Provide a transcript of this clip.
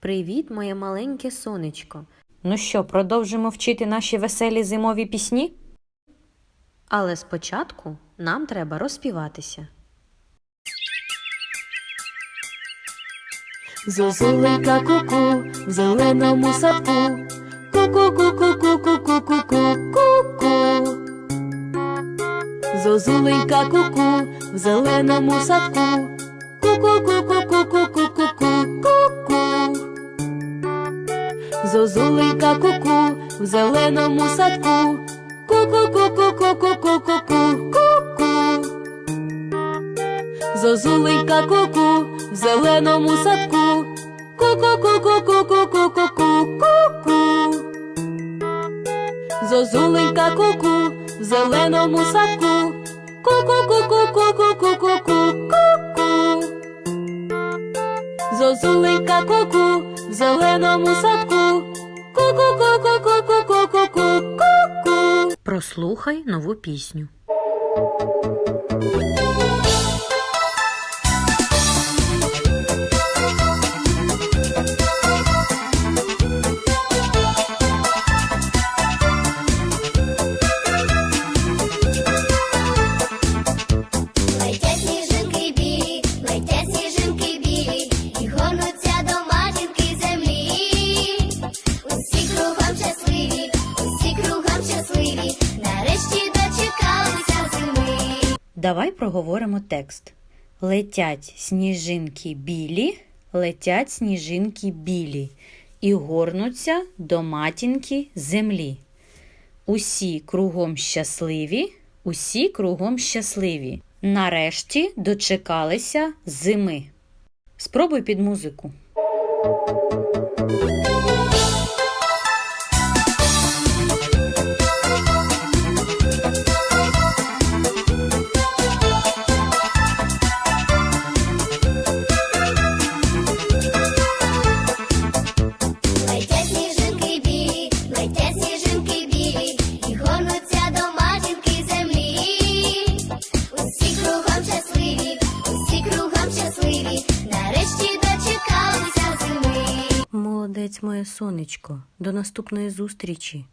Привіт, моє маленьке сонечко. Ну що, продовжимо вчити наші веселі зимові пісні? Але спочатку нам треба розпіватися. Зозуленька куку в зеленому садку. Ку-ку-ку-ку-ку-ку-ку-ку-ку. Зозуленька куку в зеленому садку. Ку-ку-ку-ку-ку-ку-ку-ку-ку. Зозуленька куку в зеленому садку. Ку-ку-ку-ку-ку-ку-ку-ку-ку. Зозуленька куку в зеленому садку. Ку-ку-ку-ку-ку-ку-ку-ку-ку. Зозуленька куку в зеленому садку. Ку-ку-ку-ку-ку-ку-ку-ку-ку. Зозуленька куку в зеленому садку. Прослухай нову пісню. Давай проговоримо текст. Летять сніжинки білі, летять сніжинки білі, і горнуться до матінки землі. Усі кругом щасливі, усі кругом щасливі. Нарешті дочекалися зими. Спробуй під музику. Молодець, моє сонечко. До наступної зустрічі.